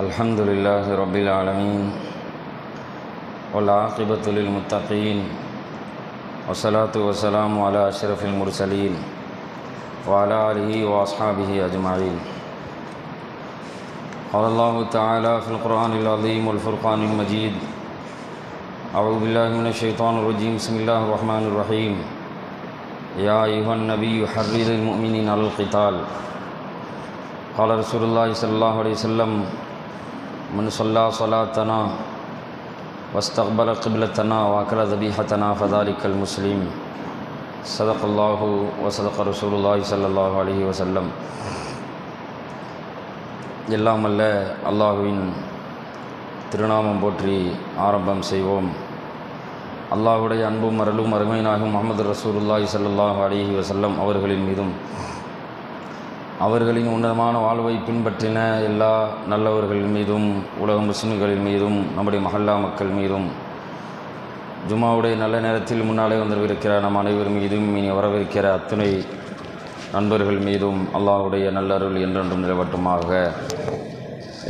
الحمد لله رب العالمين والعاقبة للمتقين والصلاة والسلام على أشرف المرسلين وعلى آله وأصحابه أجمعين. قال الله تعالى في القرآن العظيم والفرقان المجيد أعوذ بالله من الشيطان الرجيم بسم الله الرحمن الرحيم. يا أيها النبي حرر المؤمنين على القتال. قال رسول الله صلى الله عليه وسلم من صلى صلاتنا واستقبل قبلتنا وأكل ذبيحتنا فذلك المسلم صدق الله وصدق رسول الله صلى الله عليه وسلم எல்லாம் அல்ல அல்லாஹுவின் திருநாமம் போற்றி ஆரம்பம் செய்வோம் அல்லாஹுடைய அன்பும் அருளும் அருமையினாகும் முகமது ரசூலுல்லாஹி ஸல்லல்லாஹு அலைஹி வஸல்லம் அவர்களின் மீதும் அவர்களின் உன்னதமான வாழ்வை பின்பற்றின எல்லா நல்லவர்கள் மீதும் உலக முஸ்லிம்களின் மீதும் நம்முடைய மஹல்லா மக்கள் மீதும். ஜுமாவுடைய நல்ல நேரத்தில் முன்னாலே வந்திருக்கிற நம் அனைவர் மீதும் இனி வரவிருக்கிற அத்துணை நண்பர்கள் மீதும் அல்லாஹுடைய நல்லருள் என்றென்றும் நிலவட்டுமாக.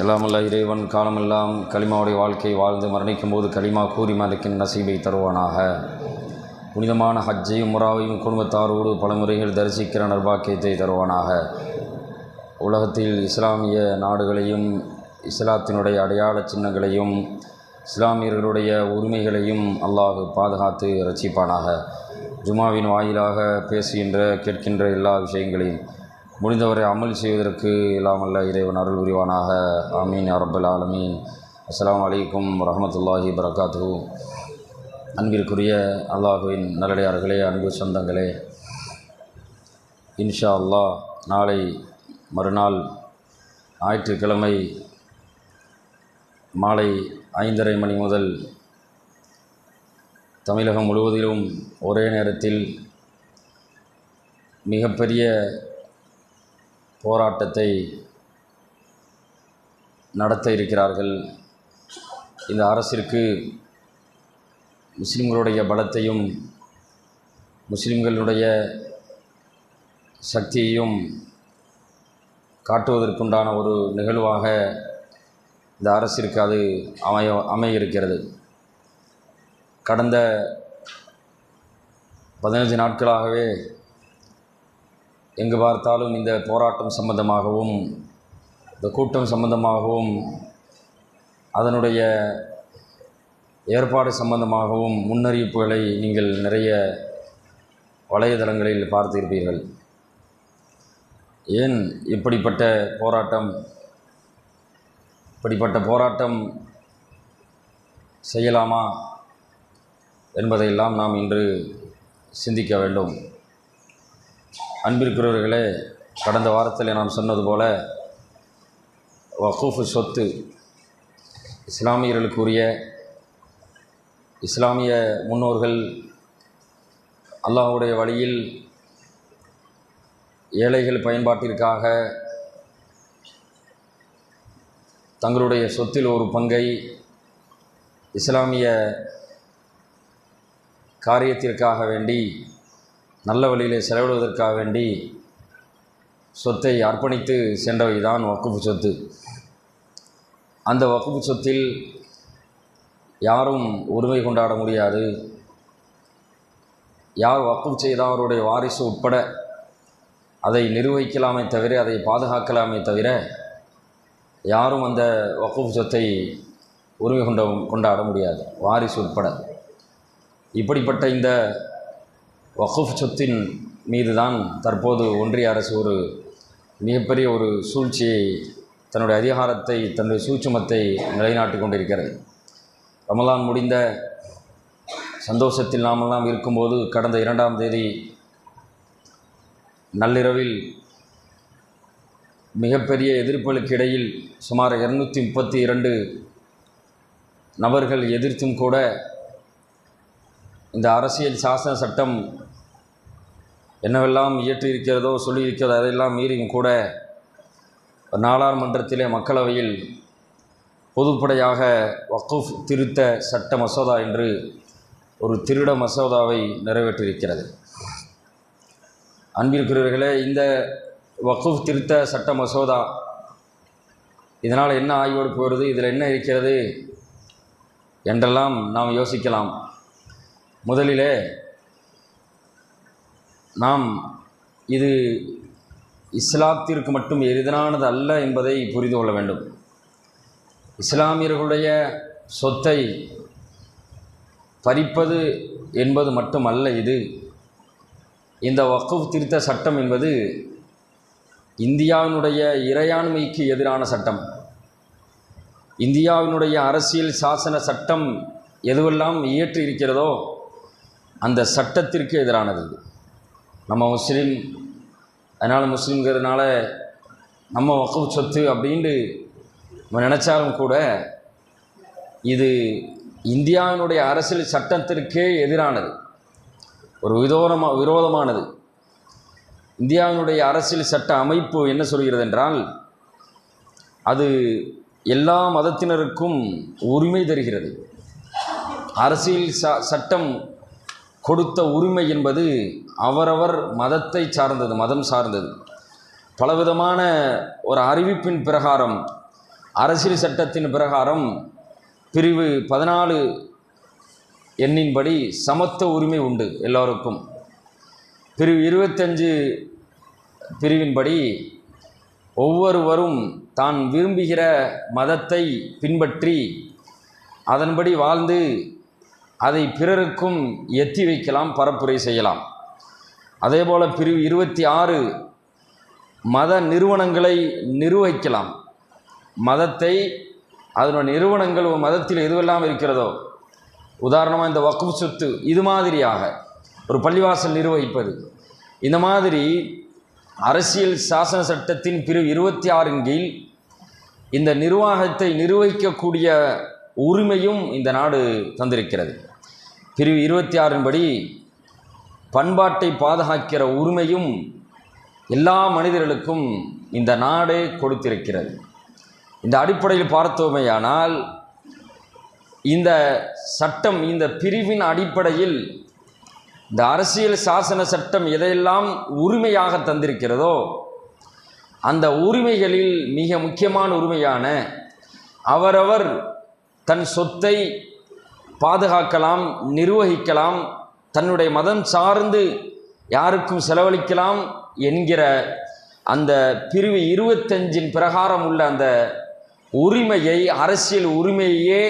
எல்லாமல்ல இறைவன் காலமெல்லாம் களிமாவுடைய வாழ்க்கை வாழ்ந்து மரணிக்கும் போது களிமா கூறி மதக்கின் நசீபை தருவானாக. புனிதமான ஹஜ்ஜையும் முறாவையும் குடும்பத்தாரோடு பல முறைகள் தரிசிக்கிற நர்பாக்கியத்தை தருவானாக. உலகத்தில் இஸ்லாமிய நாடுகளையும் இஸ்லாத்தினுடைய அடையாள சின்னங்களையும் இஸ்லாமியர்களுடைய உரிமைகளையும் அல்லாஹ் பாதுகாத்து ரசிப்பானாக ஜுமாவின் வாயிலாக பேசுகின்ற கேட்கின்ற எல்லா விஷயங்களையும் முடிந்தவரை அமல் செய்வதற்கு இல்லாமல்ல இறைவன் அருள் புரிவானாக. ஆமீன் அரபல் ஆலமீன். அஸ்லாம் வலைக்கும் வரமத்துல்லாஹி வரகாத்து அன்பிற்குரிய அல்லாஹுவின் நல்லடையார்களே அன்பு சொந்தங்களே இன்ஷா அல்லாஹ் நாளை மறுநாள் ஞாயிற்றுக்கிழமை மாலை ஐந்தரை மணி முதல் தமிழகம் முழுவதிலும் ஒரே நேரத்தில் மிகப்பெரிய போராட்டத்தை நடத்த இருக்கிறார்கள். இந்த அரசிற்கு முஸ்லிம்களுடைய பலத்தையும் முஸ்லிம்களுடைய சக்தியையும் காட்டுவதற்குண்டான ஒரு நிகழ்வாக இந்த அரசிற்கு அது அமைய அமையிருக்கிறது. கடந்த பதினஞ்சு நாட்களாகவே எங்கு பார்த்தாலும் இந்த போராட்டம் சம்பந்தமாகவும் இந்த கூட்டம் சம்பந்தமாகவும் அதனுடைய ஏற்பாடு சம்பந்தமாகவும் முன்னறிவிப்புகளை நீங்கள் நிறைய வலைதளங்களில் பார்த்திருப்பீர்கள். ஏன் இப்படிப்பட்ட போராட்டம் இப்படிப்பட்ட போராட்டம் செய்யலாமா என்பதையெல்லாம் நாம் இன்று சிந்திக்க வேண்டும். அன்பிற்குரியவர்களே கடந்த வாரத்தில் நாம் சொன்னது போல வகூஃபு சொத்து இஸ்லாமியர்களுக்குரிய இஸ்லாமிய முன்னோர்கள் அல்லாஹுடைய வழியில் ஏழைகள் பயன்பாட்டிற்காக தங்களுடைய சொத்தில் ஒரு பங்கை இஸ்லாமிய காரியத்திற்காக வேண்டி நல்ல வழியிலே செலவிடுவதற்காக வேண்டி சொத்தை அர்ப்பணித்து சென்றவை தான் வக்குப்பு சொத்து. அந்த வக்குப்பு சொத்தில் யாரும் உரிமை கொண்டாட முடியாது. யார் வக்குப்பு செய்தால் அவருடைய வாரிசு உட்பட அதை நிர்வகிக்கலாமே தவிர அதை பாதுகாக்கலாமே தவிர யாரும் அந்த வக்குப்பு சொத்தை உரிமை கொண்ட கொண்டாட முடியாது வாரிசு உட்பட இப்படிப்பட்ட இந்த வகுஃப் சொத்தின் மீது தான் தற்போது ஒன்றிய அரசு ஒரு மிகப்பெரிய ஒரு சூழ்ச்சியை தன்னுடைய அதிகாரத்தை தன்னுடைய சூட்சுமத்தை நிலைநாட்டி கொண்டிருக்கிறது. ரமலான் முடிந்த சந்தோஷத்தில் நாமெல்லாம் இருக்கும்போது கடந்த இரண்டாம் தேதி நள்ளிரவில் மிகப்பெரிய எதிர்ப்புகளுக்கு இடையில் சுமார் இரநூத்தி முப்பத்தி இரண்டு நபர்கள் எதிர்த்தும் கூட இந்த அரசியல் சாசன சட்டம் என்னவெல்லாம் இயற்றியிருக்கிறதோ சொல்லியிருக்கிறதோ அதையெல்லாம் மீறியும் கூட நாடாளுமன்றத்திலே மக்களவையில் பொதுப்படையாக வக்கூஃப் திருத்த சட்ட மசோதா என்று ஒரு திருட மசோதாவை நிறைவேற்றியிருக்கிறது. அன்பிற்குரியவர்களே இந்த வக்குஃப் திருத்த சட்ட மசோதா இதனால் என்ன ஆய்வோடு போகிறது இதில் என்ன இருக்கிறது என்றெல்லாம் நாம் யோசிக்கலாம். முதலிலே நாம் இது இஸ்லாத்திற்கு மட்டும் எளிதானது அல்ல என்பதை புரிந்து கொள்ள வேண்டும். இஸ்லாமியர்களுடைய சொத்தை பறிப்பது என்பது மட்டுமல்ல இது. இந்த வக்குஃப் திருத்த சட்டம் என்பது இந்தியாவினுடைய இறையாண்மைக்கு எதிரான சட்டம். இந்தியாவினுடைய அரசியல் சாசன சட்டம் எதுவெல்லாம் இயற்றி இருக்கிறதோ அந்த சட்டத்திற்கு எதிரானது நம்ம முஸ்லீம் அதனால் முஸ்லீம்ங்கிறதுனால நம்ம வக்குஃப் சொத்து அப்படின்ட்டு நம்ம நினச்சாலும் கூட இது இந்தியாவினுடைய அரசியல் சட்டத்திற்கே எதிரானது. ஒரு விதோரமாக விரோதமானது. இந்தியாவினுடைய அரசியல் சட்ட அமைப்பு என்ன சொல்கிறது என்றால் அது எல்லா மதத்தினருக்கும் உரிமை தருகிறது. அரசியல் ச சட்டம் கொடுத்த உரிமை என்பது அவரவர் மதத்தை சார்ந்தது மதம் சார்ந்தது. பலவிதமான ஒரு அறிவிப்பின் பிரகாரம் அரசியல் சட்டத்தின் பிரகாரம் பிரிவு பதினாலு எண்ணின்படி சமத்துவ உரிமை உண்டு எல்லோருக்கும். பிரிவு இருபத்தஞ்சு பிரிவின்படி ஒவ்வொருவரும் தான் விரும்புகிற மதத்தை பின்பற்றி அதன்படி வாழ்ந்து அதை பிறருக்கும் எத்தி வைக்கலாம் பரப்புரை செய்யலாம். அதேபோல் பிரிவு இருபத்தி ஆறு மத நிறுவனங்களை நிர்வகிக்கலாம். மதத்தை அதனுடைய நிறுவனங்கள் மதத்தில் எதுவெல்லாம் இருக்கிறதோ உதாரணமாக இந்த வக்குப் சொத்து இது மாதிரியாக ஒரு பள்ளிவாசல் நிர்வகிப்பது. இந்த மாதிரி அரசியல் சாசன சட்டத்தின் பிரிவு இருபத்தி ஆறின் கீழ் இந்த நிர்வாகத்தை நிர்வகிக்கக்கூடிய உரிமையும் இந்த நாடு தந்திருக்கிறது. பிரிவு இருபத்தி ஆறின்படி பண்பாட்டை பாதுகாக்கிற உரிமையும் எல்லா மனிதர்களுக்கும் இந்த நாடே கொடுத்திருக்கிறது. இந்த அடிப்படையில் பார்த்தோமேயானால் இந்த சட்டம் இந்த பிரிவின் அடிப்படையில் இந்த அரசியல் சாசன சட்டம் எதையெல்லாம் உரிமையாக தந்திருக்கிறதோ அந்த உரிமைகளில் மிக முக்கியமான உரிமையான அவரவர் தன் சொத்தை பாதுகாக்கலாம் நிர்வகிக்கலாம் தன்னுடைய மதம் சார்ந்து யாருக்கும் செலவழிக்கலாம் என்கிற அந்த பிரிவு இருபத்தஞ்சின் பிரகாரம் உள்ள அந்த உரிமையை அரசியல் உரிமையே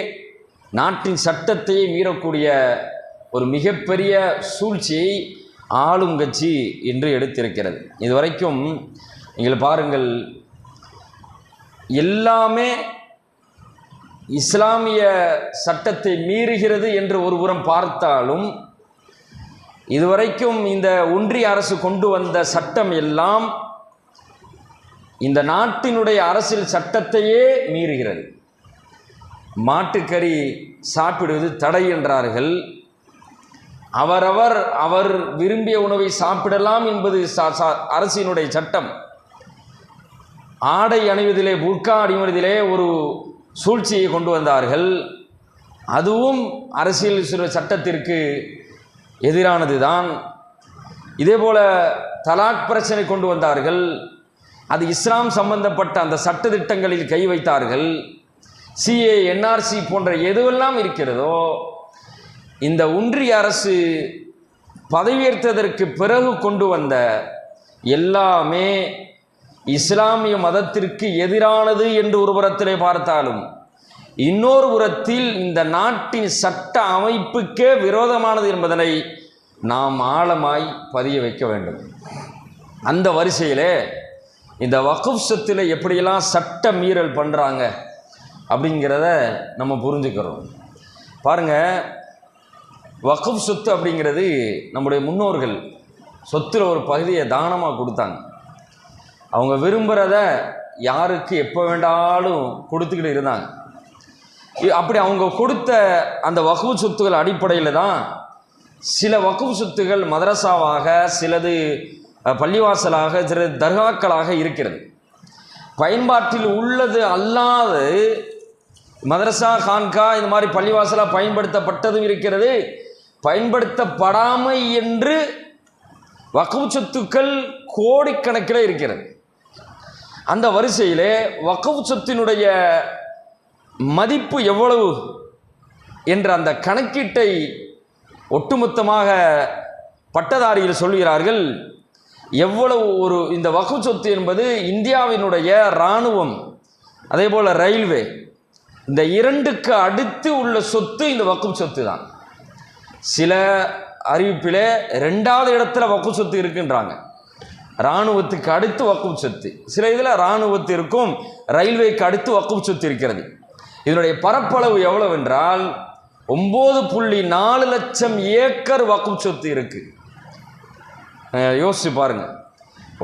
நாட்டின் சட்டத்தையே மீறக்கூடிய ஒரு மிகப்பெரிய சூழ்ச்சியை ஆளும் கட்சி என்று எடுத்திருக்கிறது. இதுவரைக்கும் நீங்கள் பாருங்கள் எல்லாமே இஸ்லாமிய சட்டத்தை மீறுகிறது என்று ஒருபுறம் பார்த்தாலும் இதுவரைக்கும் இந்த ஒன்றிய அரசு கொண்டு வந்த சட்டம் எல்லாம் இந்த நாட்டினுடைய அரசியல் சட்டத்தையே மீறுகிறது. மாட்டுக்கறி சாப்பிடுவது தடை என்றார்கள். அவரவர் அவர் விரும்பிய உணவை சாப்பிடலாம் என்பது சா- சா- அரசினுடைய சட்டம். ஆடை அணிவதிலே புர்கா அணிவதிலே ஒரு சூழ்ச்சியை கொண்டு வந்தார்கள். அதுவும் அரசியல் சட்டத்திற்கு எதிரானது தான் இதேபோல தலாக் பிரச்சனை கொண்டு வந்தார்கள். அது இஸ்லாம் சம்பந்தப்பட்ட அந்த சட்டதிட்டங்களில் கை வைத்தார்கள். சிஏ என்ஆர்சி போன்ற எதுவெல்லாம் இருக்கிறதோ இந்த ஒன்றிய அரசு பதவியேற்றதற்கு பிறகு கொண்டு வந்த எல்லாமே இஸ்லாமிய மதத்திற்கு எதிரானது என்று ஒரு புறத்திலே பார்த்தாலும் இன்னொரு புறத்தில் இந்த நாட்டின் சட்ட அமைப்புக்கே விரோதமானது என்பதனை நாம் ஆழமாய் பதிய வைக்க வேண்டும். அந்த வரிசையிலே இந்த வகுப்சத்தில் எப்படியெல்லாம் சட்ட மீறல் பண்ணுறாங்க அப்படிங்கிறத நம்ம புரிஞ்சுக்கிறோம். பாருங்கள் வக்குப் சொத்து அப்படிங்கிறது நம்முடைய முன்னோர்கள் சொத்தில் ஒரு பகுதியை தானமாக கொடுத்தாங்க. அவங்க விரும்புகிறத யாருக்கு எப்போ வேண்டாலும் கொடுத்துக்கிட்டு இருந்தாங்க. அப்படி அவங்க கொடுத்த அந்த வகுப்பு சொத்துகள் அடிப்படையில் தான் சில வகுப்பு சொத்துகள் மதரசாவாக சிலது பள்ளிவாசலாக சில தர்காக்களாக இருக்கிறது. பயன்பாட்டில் உள்ளது அல்லாது மதரசா கான்கா இந்த மாதிரி பள்ளிவாசலாக பயன்படுத்தப்பட்டதும் இருக்கிறது. பயன்படுத்தப்படாமை என்று வக்கு சொத்துக்கள் கோடிக்கணக்கில் இருக்கிறது. அந்த வரிசையிலே வக்கவு சொத்தினுடைய மதிப்பு எவ்வளவு என்ற அந்த கணக்கீட்டை ஒட்டுமொத்தமாக பட்டதாரியில் சொல்கிறார்கள். எவ்வளவு ஒரு இந்த வக்கு சொத்து என்பது இந்தியாவினுடைய இராணுவம் அதே போல் ரயில்வே இந்த இரண்டுக்கு அடுத்து உள்ள சொத்து இந்த வக்கும் சொத்து தான். சில அறிவிப்பில் ரெண்டாவது இடத்துல வக்கு சொத்து இருக்குன்றாங்க. இராணுவத்துக்கு அடுத்து வக்கும் சொத்து. சில இதில் இராணுவத்திற்கும் ரயில்வேக்கு அடுத்து வக்கும் சொத்து இருக்கிறது. இதனுடைய பரப்பளவு எவ்வளவு என்றால் ஒம்பது புள்ளி நாலு லட்சம் ஏக்கர் வக்கும் சொத்து இருக்குது யோசிச்சு பாருங்கள்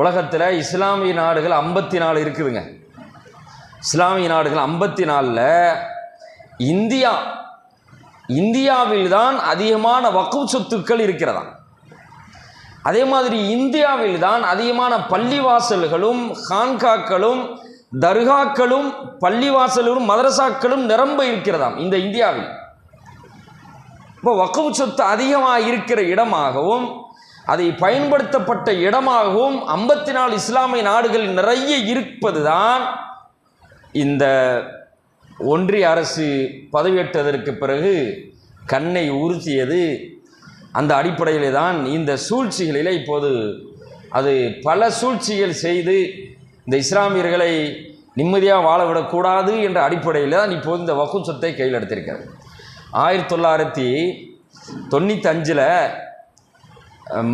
உலகத்தில் இஸ்லாமிய நாடுகள் ஐம்பத்தி நாலு இருக்குதுங்க. இஸ்லாமிய நாடுகள் ஐம்பத்தி நாலில் இந்தியா இந்தியாவில் தான் அதிகமான வக்கு சொத்துக்கள் இருக்கிறதா அதே மாதிரி இந்தியாவில் தான் அதிகமான பள்ளிவாசல்களும் ஹான்காக்களும் தர்காக்களும் பள்ளிவாசல்களும் மதரசாக்களும் நிரம்ப இருக்கிறதாம் இந்த இந்தியாவில். இப்போ வக்குவு சொத்து அதிகமாக இருக்கிற இடமாகவும் அதை பயன்படுத்தப்பட்ட இடமாகவும் ஐம்பத்தி நாலு இஸ்லாமிய நாடுகள் நிறைய இருப்பது தான் இந்த ஒன்றிய அரசு பதவியேற்றதற்கு பிறகு கண்ணை உறுத்தியது அந்த அடிப்படையிலே தான் இந்த சூழ்ச்சிகளில் இப்போது அது பல சூழ்ச்சிகள் செய்து இந்த இஸ்லாமியர்களை நிம்மதியாக வாழவிடக்கூடாது என்ற அடிப்படையில் தான் இப்போது இந்த வக்கு சொத்தை கையில் எடுத்திருக்கிறது. ஆயிரத்தி தொள்ளாயிரத்தி தொண்ணூத்தஞ்சில்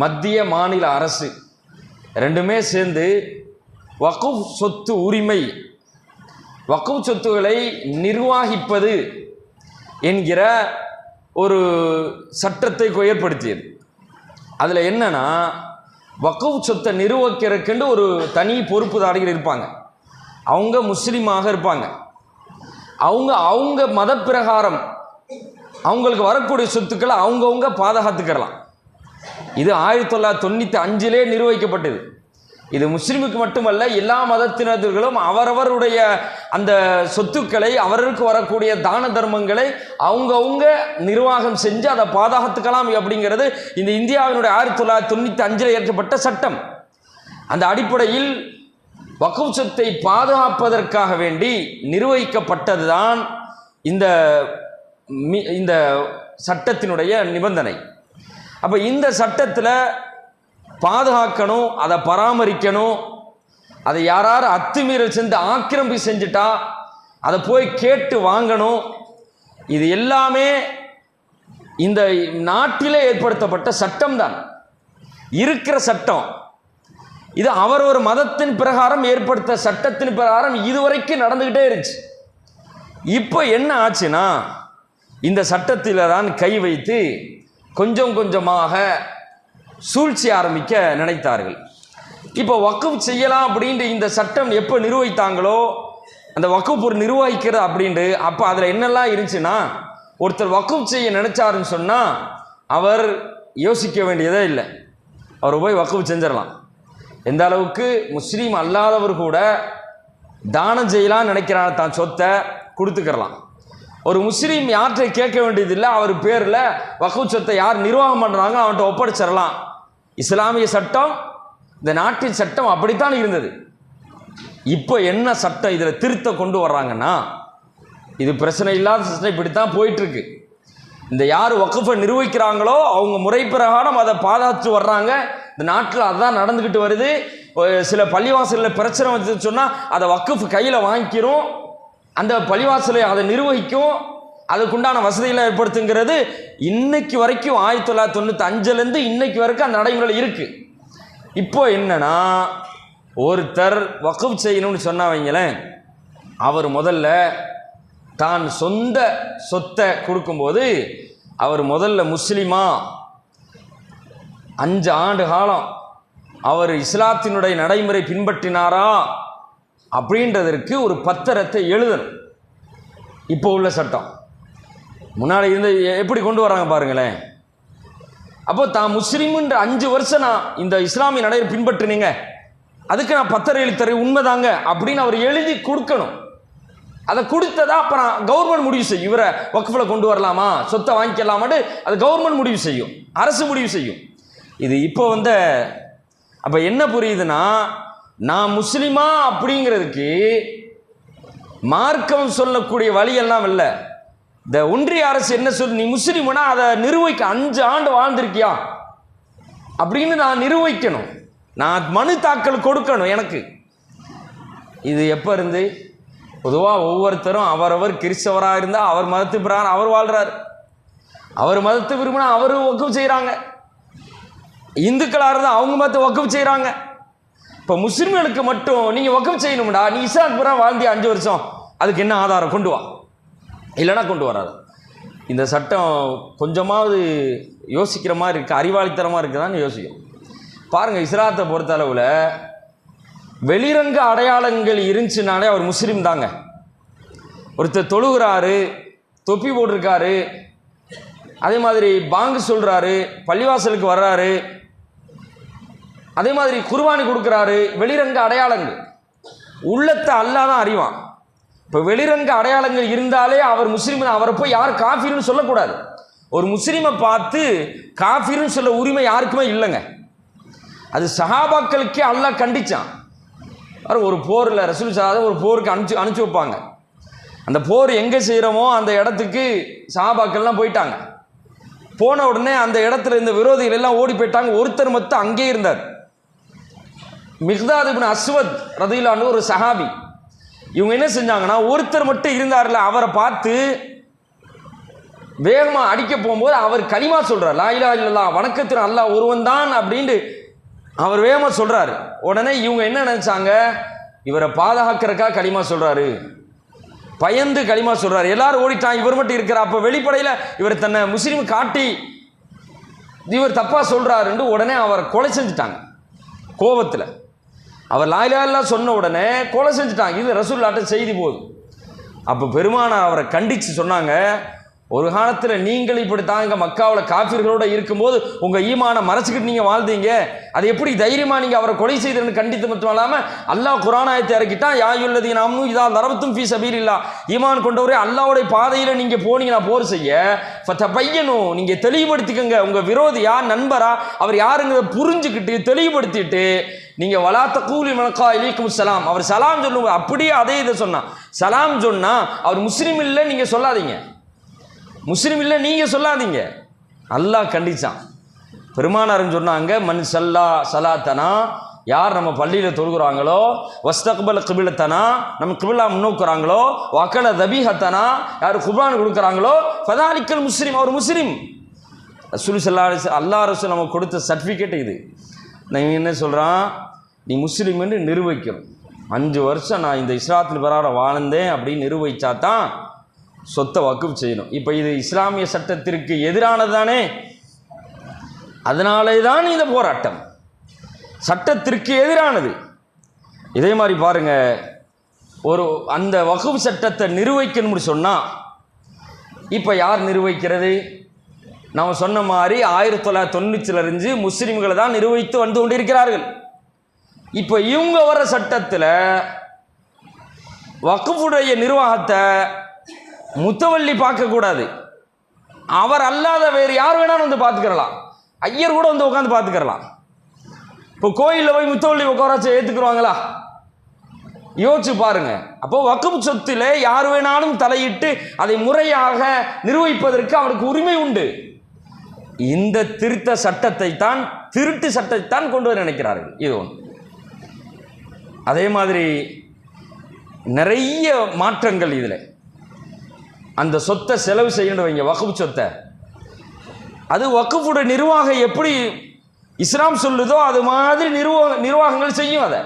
மத்திய மாநில அரசு ரெண்டுமே சேர்ந்து வக்குஃப் சொத்து உரிமை வக்கு சொத்துக்களை நிர்வாகிப்பது என்கிற ஒரு சட்டத்தை ஏற்படுத்தியது. அதில் என்னன்னா வக்குஃப் சொத்தை நிர்வகிக்கிறதுக்குன்னு ஒரு தனி பொறுப்புதாரிகள் இருப்பாங்க. அவங்க முஸ்லீமாக இருப்பாங்க. அவங்க அவங்க மத பிரகாரம் அவங்களுக்கு வரக்கூடிய சொத்துக்களை அவங்கவுங்க பாதுகாத்துக்கிறலாம். இது ஆயிரத்தி தொள்ளாயிரத்தி தொண்ணூற்றி அஞ்சிலே நிர்வகிக்கப்பட்டது. இது முஸ்லீமுக்கு மட்டுமல்ல எல்லா மதத்தினர்களும் அவரவருடைய அந்த சொத்துக்களை அவர்களுக்கு வரக்கூடிய தான தர்மங்களை அவங்கவுங்க நிர்வாகம் செஞ்சு அதை பாதுகாத்துக்கலாம் அப்படிங்கிறது இந்த இந்தியாவினுடைய ஆயிரத்தி தொள்ளாயிரத்தி தொண்ணூற்றி அஞ்சில் ஏற்றப்பட்ட சட்டம். அந்த அடிப்படையில் வக்குப் சொத்தை பாதுகாப்பதற்காக வேண்டி நிர்வகிக்கப்பட்டது தான் இந்த மி- இந்த சட்டத்தினுடைய நிபந்தனை. அப்போ இந்த சட்டத்தில் பாதுகாக்கணும் அதை பராமரிக்கணும். அதை யாராவது அத்துமீறல் செஞ்சு ஆக்கிரமிப்பு செஞ்சுட்டா அதை போய் கேட்டு வாங்கணும். இது எல்லாமே இந்த நாட்டிலே ஏற்படுத்தப்பட்ட சட்டம் தான். இருக்கிற சட்டம். இது அவர் ஒரு மதத்தின் பிரகாரம் ஏற்படுத்த சட்டத்தின் பிரகாரம் இதுவரைக்கும் நடந்துக்கிட்டே இருந்துச்சு. இப்போ என்ன ஆச்சுன்னா இந்த சட்டத்தில் தான் கை வைத்து கொஞ்சம் கொஞ்சமாக சூழ்ச்சி ஆரம்பிக்க நினைத்தார்கள். இப்போ வக்குப் செய்யலாம் அப்படின்ட்டு இந்த சட்டம் எப்போ நிர்வகித்தாங்களோ அந்த வக்குப் ஒரு நிர்வகிக்கிறது அப்படின்ட்டு அப்போ அதில் என்னெல்லாம் இருந்துச்சுன்னா ஒருத்தர் வக்குப் செய்ய நினைச்சாருன்னு சொன்னால் அவர் யோசிக்க வேண்டியதே இல்லை. அவர் போய் வக்குப் செஞ்சிடலாம். எந்த அளவுக்கு முஸ்லீம் அல்லாதவர் கூட தானம் செய்யலாம் நினைக்கிறான் தான் சொத்தை கொடுத்துக்கிறலாம். ஒரு முஸ்லீம் யார்கிட்ட கேட்க வேண்டியதில்லை அவர் பேரில் வக்கு சொத்தை யார் நிர்வாகம் பண்ணுறாங்க அவன்கிட்ட ஒப்படைச்சிடலாம். இஸ்லாமிய சட்டம் இந்த நாட்டின் சட்டம் அப்படித்தான் இருந்தது. இப்போ என்ன சட்டம் இதில் திருத்த கொண்டு வர்றாங்கன்னா இது பிரச்சனை இல்லாத சட்டம் இப்படித்தான் போயிட்டுருக்கு. இந்த யார் வக்குஃபை நிர்வகிக்கிறாங்களோ அவங்க முறை பிரகாரம் அதை பாதுகாத்து வர்றாங்க. இந்த நாட்டில் அதுதான் நடந்துக்கிட்டு வருது. சில பள்ளிவாசலில் பிரச்சனை வந்து சொன்னால் அதை வக்குஃப் கையில் வாங்கிக்கிறோம் அந்த பள்ளிவாசலை அதை நிர்வகிக்கும். அதுக்குண்டான வசதிகளை ஏற்படுத்துங்கிறது இன்னைக்கு வரைக்கும் ஆயிரத்தி தொள்ளாயிரத்தி தொண்ணூற்றி அஞ்சுலேருந்து இன்னைக்கு வரைக்கும் அந்த நடைமுறையில் இருக்குது இப்போ என்னன்னா ஒருத்தர் வக்குப் செய்யணும்னு சொன்னா வைங்களேன் அவர் முதல்ல தான் சொந்த சொத்தை கொடுக்கும்போது அவர் முதல்ல முஸ்லீமா? அஞ்சு ஆண்டு காலம் அவர் இஸ்லாத்தினுடைய நடைமுறை பின்பற்றினாரா? அப்படின்றதற்கு ஒரு பத்திரத்தை எழுதணும். இப்போ உள்ள சட்டம். முன்னாடி இருந்து எப்படி கொண்டு வராங்க பாருங்களேன். அப்போ தான் முஸ்லீம்ன்ற அஞ்சு வருஷம் நான் இந்த இஸ்லாமிய நடையை பின்பற்றினீங்க. அதுக்கு நான் பத்திரம் எழுதி உண்மைதாங்க. அப்படின்னு அவர் எழுதி கொடுக்கணும். அதை கொடுத்ததா அப்புறம் கவர்மெண்ட் முடிவு செய்யும். இவரை வக்குஃபில் கொண்டு வரலாமா? சொத்தை வாங்கிக்கலாமான்னு அது கவர்மெண்ட் முடிவு செய்யும். அரசு முடிவு செய்யும். இது இப்போ வந்த அப்போ என்ன புரியுதுன்னா நான் முஸ்லீமா அப்படிங்கிறதுக்கு மார்க்கம் சொல்லக்கூடிய வழியெல்லாம் இல்லை. இந்த ஒன்றிய அரசு என்ன சொல்லு நீ முஸ்லீம்னா அதை நிர்வகிக்க அஞ்சு ஆண்டு வாழ்ந்திருக்கியா? அப்படின்னு நான் நிர்வகிக்கணும். நான் மனு தாக்கல் கொடுக்கணும் எனக்கு. இது எப்போ இருந்து? பொதுவாக ஒவ்வொருத்தரும் அவரவர் கிறிஸ்தவராக இருந்தால் அவர் மதத்து பிரகாரம் அவர் வாழ்கிறார் அவர் மதத்தை விரும்பினா அவர் ஒக்குவு செய்கிறாங்க இந்துக்களாக இருந்தால் அவங்க மதத்தை ஒக்குவு செய்கிறாங்க இப்போ முஸ்லீம்களுக்கு மட்டும் நீங்கள் ஒக்குவு செய்யணும்டா. நீ இஸ்லாத் புறம் வாழ்ந்திய அஞ்சு வருஷம்? அதுக்கு என்ன ஆதாரம்? கொண்டு வா. இல்லைன்னா கொண்டு வராது. இந்த சட்டம் கொஞ்சமாவது யோசிக்கிற மாதிரி இருக்குது அறிவாளித்தனமாக இருக்குதான்னு யோசிக்கும். பாருங்கள் இஸ்ராத்தை பொறுத்தளவில் வெளிரங்க அடையாளங்கள் இருந்துச்சுனாலே அவர் முஸ்லீம் தாங்க. ஒருத்தர் தொழுகிறாரு தொப்பி போட்டிருக்காரு அதே மாதிரி பாங்கு சொல்கிறாரு பள்ளிவாசலுக்கு வர்றாரு அதே மாதிரி குர்பானி கொடுக்குறாரு வெளிரங்க அடையாளங்கள். உள்ளத்தை அல்லாதான் அறிவான். இப்போ வெளிரங்க அடையாளங்கள் இருந்தாலே அவர் முஸ்லீம் அவரை போய் யார் காஃபிர்னு சொல்லக்கூடாது. ஒரு முஸ்லீமை பார்த்து காஃபிர்னு சொல்ல உரிமை யாருக்குமே இல்லைங்க. அது சஹாபாக்களுக்கே அல்லாஹ் கண்டிச்சான். ஒரு போரில் ரசூல் சாத ஒரு போருக்கு அனுப்பிச்சு அனுப்பிச்சி வைப்பாங்க. அந்த போர் எங்கே செய்கிறோமோ அந்த இடத்துக்கு சஹாபாக்கள்லாம் போயிட்டாங்க. போன உடனே அந்த இடத்துல இந்த விரோதிகள் எல்லாம் ஓடி போயிட்டாங்க. ஒருத்தர் மட்டும் அங்கேயே இருந்தார். மிக்தாத் இப்னு அஸ்வத் ரதிலான்னு ஒரு சஹாபி. இவங்க என்ன செஞ்சாங்கன்னா ஒருத்தர் மட்டும் இருந்தார்ல அவரை பார்த்து வேகமாக அடிக்க போகும்போது அவர் களிமா சொல்கிறார் லா இலாஹ வணக்கத்தின் அல்லா ஒருவன் தான் அப்படின்ட்டு அவர் வேகமாக சொல்கிறாரு உடனே இவங்க என்ன நினச்சாங்க? இவரை பாதுகாக்கிறக்கா களிமா சொல்கிறாரு பயந்து களிமா சொல்கிறார் எல்லாரும் ஓடிட்டான் இவர் மட்டும் இருக்கிறார். அப்போ வெளிப்படையில் இவர் தன்னை முஸ்லீம் காட்டி இவர் தப்பாக சொல்கிறாருன்ட்டு உடனே அவரை கொலை செஞ்சுட்டாங்க. கோபத்தில். அவர் லாயிலா சொன்ன உடனே கொலை செஞ்சுட்டாங்க. இது ரசூல்லாட்ட செய்தி போகுது அப்போ பெருமானா அவரை கண்டித்து சொன்னாங்க ஒரு காலத்தில் நீங்கள் இப்படி தாங்க மக்காவில் காஃபிர்களோட இருக்கும்போது உங்கள் ஈமானை மறைச்சிக்கிட்டு நீங்கள் வாழ்ந்தீங்க. அது எப்படி தைரியமாக நீங்கள் அவரை கொலை செய்தன்னு கண்டித்து மட்டும் இல்லாமல் அல்லாஹ் குரானாயத்தை இறக்கிட்டான் யாயுள்ளதி நாமும் இதா நரபத்தும் ஃபீ சபீர் இல்லா ஈமான் கொண்டவரே அல்லாவுடைய பாதையில் நீங்கள் போனீங்கன்னா போர் செய்ய. ஃபத்த பையனும் நீங்கள் தெளிவுபடுத்திக்கங்க உங்கள் விரோதியா நண்பரா அவர் யாருங்கிறத புரிஞ்சுக்கிட்டு தெளிவுபடுத்திட்டு நீங்கள் வலாத்த கூலி மணக்கா இலிக்கும் சலாம் அவர் சலாம் சொல்லுங்க. அப்படியே அதே இதை சொன்னான் சலாம் சொன்னா அவர் முஸ்லீம் இல்லை நீங்கள் சொல்லாதீங்க. முஸ்லீம் இல்லை நீங்கள் சொல்லாதீங்க. அல்லாஹ் கண்டிச்சான். பெருமானாருன்னு சொன்னாங்க மண் சல்லா சலாத்தனா யார் நம்ம பள்ளியில் தொழுகிறாங்களோ வஸ்தக்பல் கிபிலத்தனா நம்ம கிபிலா முன்னோக்குறாங்களோ வக்கல தபீஹத்தனா யார் குர்பான் கொடுக்குறாங்களோ ஃபதாலிக்கல் முஸ்லீம் அவர் முஸ்லீம். ரசூல் சல்லா அல்லா ரசூல் நம்ம கொடுத்த சர்டிஃபிகேட் இது. நான் என்ன சொல்கிறான் நீ முஸ்லீம் என்று நிரூபிக்கணும். அஞ்சு வருஷம் நான் இந்த இஸ்லாத்தின் பிரகாரம் வாழ்ந்தேன் அப்படின்னு நிரூபித்தா தான் சொத்தை வக்குப் செய்யணும். இப்போ இது இஸ்லாமிய சட்டத்திற்கு எதிரானது தானே அதனாலே தான் இந்த போராட்டம். சட்டத்திற்கு எதிரானது. இதே மாதிரி பாருங்கள் ஒரு அந்த வகுப்பு சட்டத்தை நிர்வகிக்கணும்னு சொன்னால் இப்போ யார் நிர்வகிக்கிறது நம்ம சொன்ன மாதிரி ஆயிரத்தி தொள்ளாயிரத்தி தொண்ணூற்றிலிருந்து முஸ்லீம்களை தான் நிர்வகித்து வந்து கொண்டிருக்கிறார்கள். இப்போ இவங்க வர சட்டத்தில் வக்குஃபுடைய நிர்வாகத்தை முத்தவள்ளி பார்க்கக்கூடாது. அவர் அல்லாத வேறு யார் வேணாலும் வந்து பார்த்துக்கிறலாம். ஐயர் கூட வந்து உட்காந்து பார்த்துக்கிறலாம். இப்போ கோயிலில் போய் முத்தவள்ளி உட்காராச்சும் ஏற்றுக்குருவாங்களா யோசிச்சு பாருங்க. அப்போ வக்குப் சொத்தில் யார் வேணாலும் தலையிட்டு அதை முறையாக நிர்வகிப்பதற்கு அவருக்கு உரிமை உண்டு. இந்த திருத்த சட்டத்தை தான் திருட்டு சட்டத்தை தான் கொண்டு வர நினைக்கிறார்கள். இது ஒன்று அதே மாதிரி நிறைய மாற்றங்கள் இதில். அந்த சொத்தை செலவு செய்யணும் வைங்க வகுப்பு சொத்தை. அது வக்குஃபுட நிர்வாகம் எப்படி இஸ்லாம் சொல்லுதோ அது மாதிரி நிர்வாக நிர்வாகங்கள் செய்யும் அதை.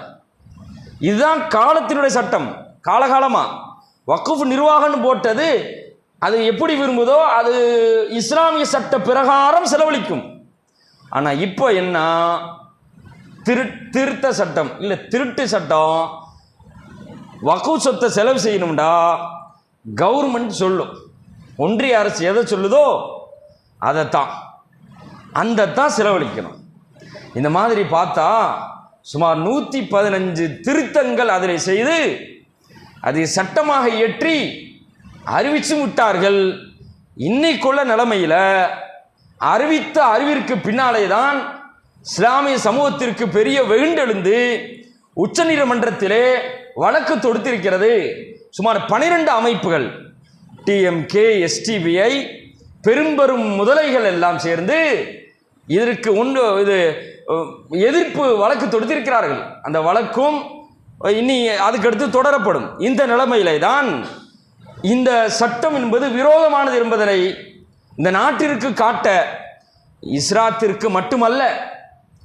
இதுதான் காலத்தினுடைய சட்டம். காலகாலமாக வக்குஃப் நிர்வாகம்னு போட்டது அது எப்படி விரும்புதோ அது இஸ்லாமிய சட்ட பிரகாரம் செலவழிக்கும். ஆனால் இப்போ என்ன? திரு திருத்த சட்டம். இல்லை திருட்டு சட்டம். வக்கு சொத்தை செலவு செய்யணும்டா. கவர்மெண்ட் சொல்லும். ஒன்றிய அரசு எதை சொல்லுதோ அதைத்தான். அந்த தான் செலவழிக்கணும். இந்த மாதிரி பார்த்தா சுமார் நூற்றி பதினஞ்சு திருத்தங்கள் அதில் செய்து அதை சட்டமாக இயற்றி அறிவிச்சு விட்டார்கள். இன்னைக்குள்ள நிலைமையில் அறிவித்த அறிவிற்கு பின்னாலே தான் இஸ்லாமிய சமூகத்திற்கு பெரிய வெகுண்டெழுந்து உச்சநீதிமன்றத்திலே வழக்கு தொடுத்திருக்கிறது. சுமார் பனிரெண்டு அமைப்புகள் டிஎம்கே எஸ்டிபிஐ பெரும்பெரும் முதலைகள் எல்லாம் சேர்ந்து இதற்கு ஒன்று இது எதிர்ப்பு வழக்கு தொடுத்திருக்கிறார்கள். அந்த வழக்கும் இனி அதுக்கடுத்து தொடரப்படும். இந்த நிலைமையிலே தான் இந்த சட்டம் என்பது விரோதமானது என்பதனை இந்த நாட்டிற்கு காட்ட இஸ்ராத்திற்கு மட்டுமல்ல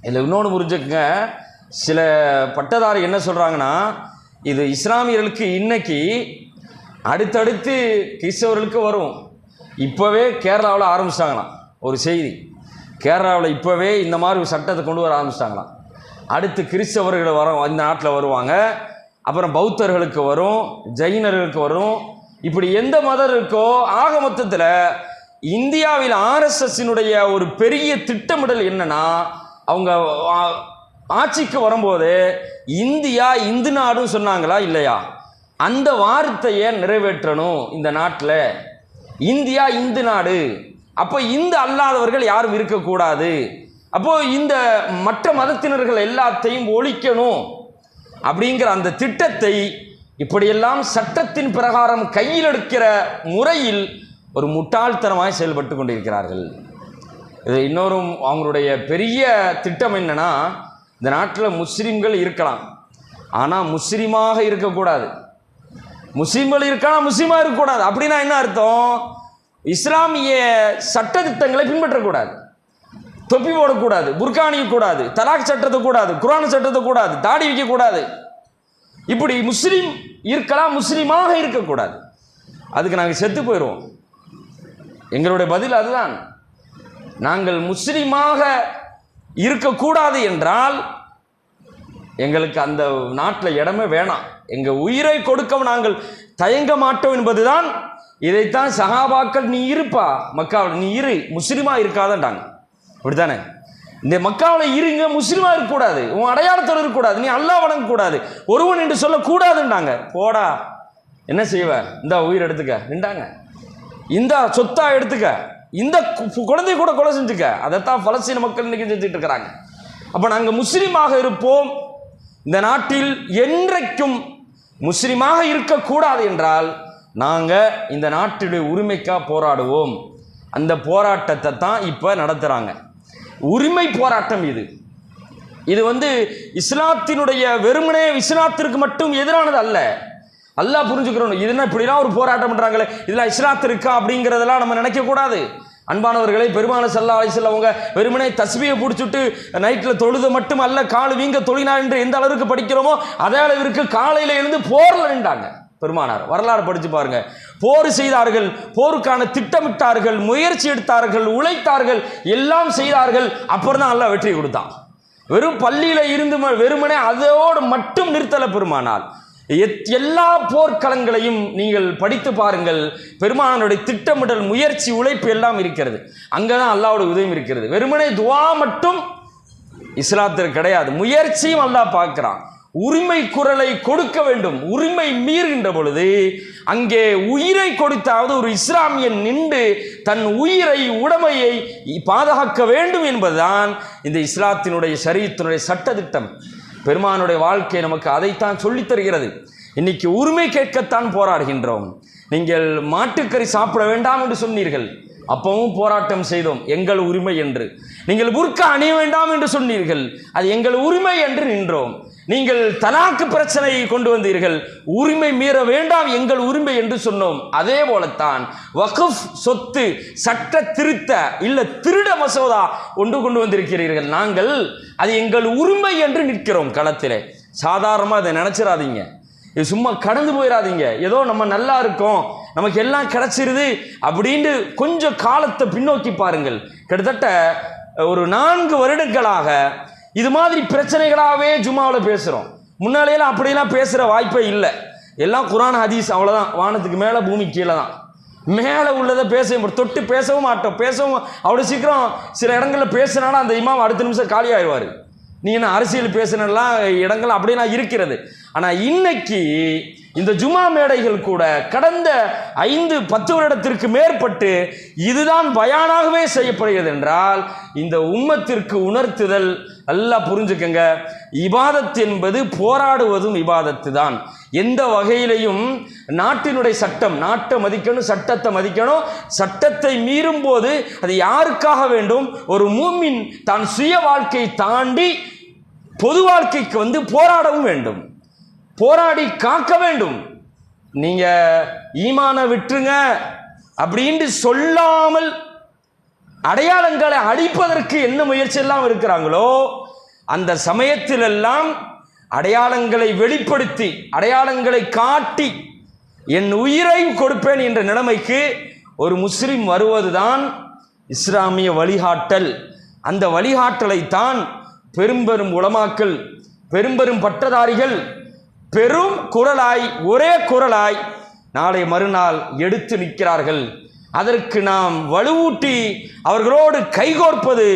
இதில் இன்னொன்று புரிஞ்சுக்கங்க. சில பட்டதாரி என்ன சொல்கிறாங்கன்னா இது இஸ்லாமியர்களுக்கு இன்னைக்கு அடுத்தடுத்து கிறிஸ்தவர்களுக்கு வரும். இப்போவே கேரளாவில் ஆரம்பிச்சிட்டாங்களாம் ஒரு செய்தி. கேரளாவில் இப்போவே இந்த மாதிரி ஒரு சட்டத்தை கொண்டு வர ஆரம்பிச்சிட்டாங்களாம். அடுத்து கிறிஸ்தவர்கள் வர இந்த நாட்டில் வருவாங்க. அப்புறம் பௌத்தர்களுக்கு வரும் ஜெயினர்களுக்கு வரும் இப்படி எந்த மதம் இருக்கோ ஆக மொத்தத்தில் இந்தியாவில் ஆர்எஸ்எஸ்ஸினுடைய ஒரு பெரிய திட்டமிடல் என்னன்னா அவங்க ஆட்சிக்கு வரும்போது இந்தியா இந்து நாடுன்னு சொன்னாங்களா இல்லையா? அந்த வார்த்தையை நிறைவேற்றணும் இந்த நாட்டில். இந்தியா இந்து நாடு. அப்போ இந்து அல்லாதவர்கள் யாரும் இருக்கக்கூடாது. அப்போ இந்த மற்ற மதத்தினர்கள் எல்லாத்தையும் ஒழிக்கணும் அப்படிங்கிற அந்த திட்டத்தை இப்படியெல்லாம் சட்டத்தின் பிரகாரம் கையில் எடுக்கிற முறையில் ஒரு முட்டாள்தனமாய் செயல்பட்டு கொண்டிருக்கிறார்கள். இது இன்னொரு அவங்களுடைய பெரிய திட்டம் என்னென்னா இந்த நாட்டில் முஸ்லீம்கள் இருக்கலாம். ஆனால் முஸ்லீமாக இருக்கக்கூடாது. முஸ்லீம்கள் இருக்கலாம் முஸ்லீமாக இருக்கக்கூடாது? அப்படின்னா என்ன அர்த்தம்? இஸ்லாமிய சட்ட திட்டங்களை பின்பற்றக்கூடாது. தொப்பி போடக்கூடாது புர்கா கூடாது தலாக் சட்டத்தை கூடாது குரான் சட்டத்தை கூடாது தாடி வைக்கக்கூடாது. இப்படி முஸ்லீம் இருக்கலாம் முஸ்லீமாக இருக்கக்கூடாது. அதுக்கு நாங்கள் செத்து போயிடுவோம் எங்களுடைய பதில் அதுதான். நாங்கள் முஸ்லீமாக இருக்கக்கூடாது என்றால் எங்களுக்கு அந்த நாட்டில் இடமே வேணாம். எங்கள் உயிரை கொடுக்க நாங்கள் தயங்க மாட்டோம் என்பதுதான். இதைத்தான் சஹாபாக்கள் நீ இருப்பா மக்காவில் நீ இரு முஸ்லீமாக இருக்காதன்றாங்க. அப்படித்தானே? இந்த மக்காவில் இருங்க முஸ்லீமாக இருக்கக்கூடாது. உன் அடையாளத்தோடு இருக்கக்கூடாது. நீ அல்லா வணங்கக்கூடாது. ஒருவன் என்று சொல்லக்கூடாதுன்றாங்க. போடா. என்ன செய்வ? இந்த உயிர் எடுத்துக்க. நின்றாங்க. இந்த சொத்தா எடுத்துக்க. இந்த கு- குழந்தை கூட கொலை செஞ்சுக்க. அதைத்தான் பலஸ்தீன மக்கள் இன்னைக்கு செஞ்சுட்டு இருக்கிறாங்க. அப்போ நாங்கள் முஸ்லீமாக இருப்போம். இந்த நாட்டில் என்றைக்கும் முஸ்லீமாக இருக்கக்கூடாது என்றால் நாங்கள் இந்த நாட்டுடைய உரிமைக்காக போராடுவோம். அந்த போராட்டத்தை தான் இப்போ நடத்துகிறாங்க உரிமை போராட்டம் இது. இது வந்து இஸ்லாத்தினுடைய வெறுமனே இஸ்லாத்திற்கு மட்டும் எதிரானது அல்ல. அல்லாஹ் புரிஞ்சுக்கிறோம் இது என்ன இப்படிலாம் ஒரு போராட்டம் பண்ணுறாங்களே இதில் இருக்கா அப்படிங்கிறதெல்லாம் நம்ம நினைக்கக்கூடாது அன்பானவர்களை பெருமான சல்லா அலிசல்லவங்க வெறுமனே தஸ்பியை பிடிச்சிட்டு நைட்டில் தொழுது மட்டும் அல்ல கால் வீங்க தொழினா என்று எந்த அளவுக்கு படிக்கிறோமோ அதே அளவிற்கு காலையில் எழுந்து போரில் நின்றாங்க. பெருமானார். வரலாறு படித்து பாருங்க. போர் செய்தார்கள் போருக்கான திட்டமிட்டார்கள் முயற்சி எடுத்தார்கள் உழைத்தார்கள் எல்லாம் செய்தார்கள் அப்புறம் தான் அல்லாஹ் வெற்றி கொடுத்தான். வெறும் பள்ளியில் இருந்து வெறுமனே அதோடு மட்டும் நிறுத்தலை பெருமானால் எத்- எல்லா போர்க்களங்களையும் நீங்கள் படித்து பாருங்கள். பெருமானாருடைய திட்டமிடல் முயற்சி உழைப்பு எல்லாம் இருக்கிறது. அங்கதான் அல்லாவோட உதவியும் இருக்கிறது. வெறுமனே துவா மட்டும் இஸ்லாத்தில் கிடையாது. முயற்சியும் அல்லாஹ் பார்க்கிறான். உரிமை குரலை கொடுக்க வேண்டும். உரிமை மீறுகின்ற பொழுது அங்கே உயிரை கொடுத்தாவது ஒரு இஸ்லாமியன் நின்று தன் உயிரை உடைமையை பாதுகாக்க வேண்டும் என்பதுதான் இந்த இஸ்லாத்தினுடைய சரீரத்தினுடைய சட்டதிட்டம் பெருமானுடைய வாழ்க்கை நமக்கு அதைத்தான் சொல்லித் தருகிறது. இன்னைக்கு உரிமை கேட்கத்தான் போராடுகின்றோம். நீங்கள் மாட்டுக்கறி சாப்பிட வேண்டாம் என்று சொன்னீர்கள். அப்பவும் போராட்டம் செய்தோம். எங்கள் உரிமை என்று. நீங்கள் புர்கா அணிய வேண்டாம் என்று சொன்னீர்கள். அது எங்கள் உரிமை என்று நின்றோம். நீங்கள் தலாக்கு பிரச்சனையை கொண்டு வந்தீர்கள். உரிமை மீற வேண்டாம் எங்கள் உரிமை என்று சொன்னோம். அதே போலத்தான் வகுஃப் சொத்து சட்ட திருத்த இல்ல திருட மசோதா ஒன்று கொண்டு வந்திருக்கிறீர்கள். நாங்கள் அது எங்கள் உரிமை என்று நிற்கிறோம் களத்திலே. சாதாரணமாக அதை நினைச்சிடாதீங்க இது சும்மா கடந்து போயிடாதீங்க ஏதோ நம்ம நல்லா இருக்கோம். நமக்கு எல்லாம் கிடைச்சிருது அப்படின்ட்டு கொஞ்சம் காலத்தை பின்னோக்கி பாருங்கள். கிட்டத்தட்ட ஒரு நான்கு வருடங்களாக இது மாதிரி பிரச்சனைகளாகவே ஜும்மாவில் பேசுகிறோம் முன்னாலேயெல்லாம் அப்படியெல்லாம் பேசுகிற வாய்ப்பே இல்லை. எல்லாம் குரான் ஹதீஸ் அவ்வளோதான் வானத்துக்கு மேலே பூமி கீழே தான் மேலே உள்ளதை பேச தொட்டு பேசவும் மாட்டோம். பேசவும் அவ்வளோ சீக்கிரம் சில இடங்களில் பேசினாலும் அந்த இமாம் அடுத்த நிமிஷம் காலி ஆயிடுவார். நீ என்ன அரசியல் பேசினலாம் இடங்கள் அப்படிலாம் இருக்கிறது. ஆனால் இன்னைக்கு இந்த ஜுமா மேடைகள் கூட கடந்த ஐந்து பத்து வருடத்திற்கு மேற்பட்டு இதுதான் பயானாகவே செய்யப்படுகிறது என்றால் இந்த உம்மத்திற்கு உணர்த்துதல் நல்லா புரிஞ்சுக்கங்க. இபாதத் என்பது போராடுவதும் இபாதத்து தான். எந்த வகையிலையும் நாட்டினுடைய சட்டம் நாட்டை மதிக்கணும் சட்டத்தை மதிக்கணும் சட்டத்தை மீறும் போது அது யாருக்காக வேண்டும்? ஒரு மூமின் தான் சுய வாழ்க்கையை தாண்டி பொது வாழ்க்கைக்கு வந்து போராடவும் வேண்டும். போராடி காக்க வேண்டும். நீங்க ஈமான விட்டுருங்க அப்படின்னு சொல்லாமல் அடையாளங்களை அழிப்பதற்கு என்ன முயற்சி எல்லாம் இருக்கிறாங்களோ அந்த சமயத்திலெல்லாம் அடையாளங்களை வெளிப்படுத்தி அடையாளங்களை காட்டி என் உயிரை கொடுப்பேன் என்ற நிலைமைக்கு ஒரு முஸ்லிம் வருவதுதான் இஸ்லாமிய வழிகாட்டல். அந்த வழிகாட்டலை தான் பெரும்பெரும் உலமாக்கள் பெரும்பெரும் பட்டதாரிகள் பெரும் குரலாய் ஒரே குரலாய் நாளை மறுநாள் எடுத்து நிற்கிறார்கள். அதற்கு நாம் வலுவூட்டி அவர்களோடு கைகோர்ப்பது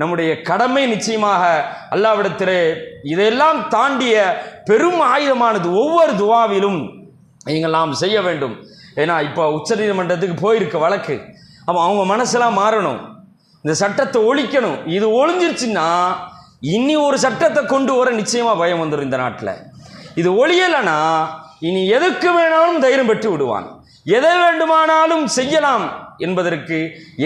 நம்முடைய கடமை நிச்சயமாக. அல்லாவிடத்திலே இதையெல்லாம் தாண்டிய பெரும் ஆயுதமானது ஒவ்வொரு துவாவிலும் நீங்கள் நாம் செய்ய வேண்டும். ஏன்னா இப்போ உச்சநீதிமன்றத்துக்கு போயிருக்க வழக்கு. அப்போ அவங்க மனசெல்லாம் மாறணும். இந்த சட்டத்தை ஒழிக்கணும். இது ஒழிஞ்சிருச்சுன்னா இனி ஒரு சட்டத்தை கொண்டு வர நிச்சயமாக பயம் வந்துடும் இந்த நாட்டில். இது ஒழியலைன்னா இனி எதுக்கு வேணாலும் தைரியம் பெற்று விடுவான். எதை வேண்டுமானாலும் செய்யலாம் என்பதற்கு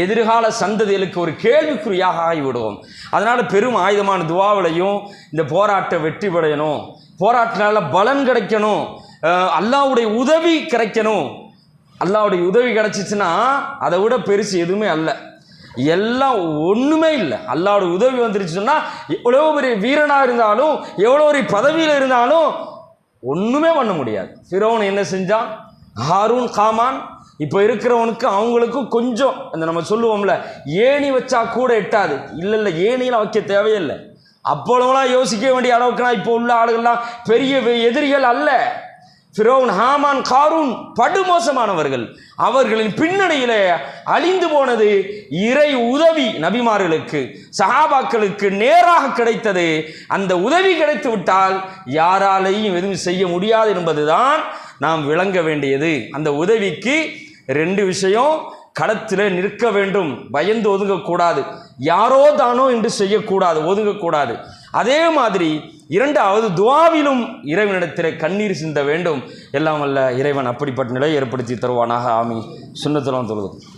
எதிர்கால சந்ததிகளுக்கு ஒரு கேள்விக்குறியாக ஆகிவிடுவோம். அதனால் பெரும் ஆயுதமான துவாவிலையும் இந்த போராட்ட வெற்றி பெறணும் போராட்டினால பலன் கிடைக்கணும். அல்லாவுடைய அல்லாஹ்வுடைய உதவி கிடைக்கணும். அல்லாஹ்வுடைய உதவி கிடைச்சிச்சுன்னா அதை விட பெருசு எதுவுமே அல்ல. எல்லாம் ஒன்றுமே இல்லை. அல்லாவுடைய உதவி வந்துருச்சு சொன்னால் எவ்வளோ பெரிய வீரனாக இருந்தாலும் எவ்வளோ ஒரு பதவியில் இருந்தாலும் ஒன்றுமே பண்ண முடியாது. ஃபிரோன் என்ன செஞ்சான்? ஹாரூன் காமான். இப்போ இருக்கிறவனுக்கு அவங்களுக்கும் கொஞ்சம் அந்த நம்ம சொல்லுவோம்ல ஏணி வச்சா கூட எட்டாது. இல்லை இல்லை ஏணியில் வைக்க தேவையில்லை. அப்போலாம் யோசிக்க வேண்டிய அளவுக்குலாம் இப்போ உள்ள ஆளுகள்லாம் பெரிய வெ- எதிரிகள் அல்ல. ஃபிரோன் ஹாமான் காரூன் படுமோசமானவர்கள். அவர்களின் பின்னணியிலே அழிந்து போனது இறை உதவி நபிமார்களுக்கு சஹாபாக்களுக்கு நேராக கிடைத்தது. அந்த உதவி கிடைத்து விட்டால் யாராலையும் எதுவும் செய்ய முடியாது என்பதுதான் நாம் விளங்க வேண்டியது. அந்த உதவிக்கு ரெண்டு விஷயம் களத்தில் நிற்க வேண்டும் பயந்து ஒதுங்கக்கூடாது. யாரோ தானோ என்று செய்யக்கூடாது ஒதுங்கக்கூடாது. அதே மாதிரி இரண்டாவது துவாவிலும் இறைவனிடத்தில் கண்ணீர் சிந்த வேண்டும். எல்லாம் வல்ல இறைவன் அப்படிப்பட்ட நிலை ஏற்படுத்தி தருவானாக. ஆமி சுண்ணத்துலாம் தொழுது.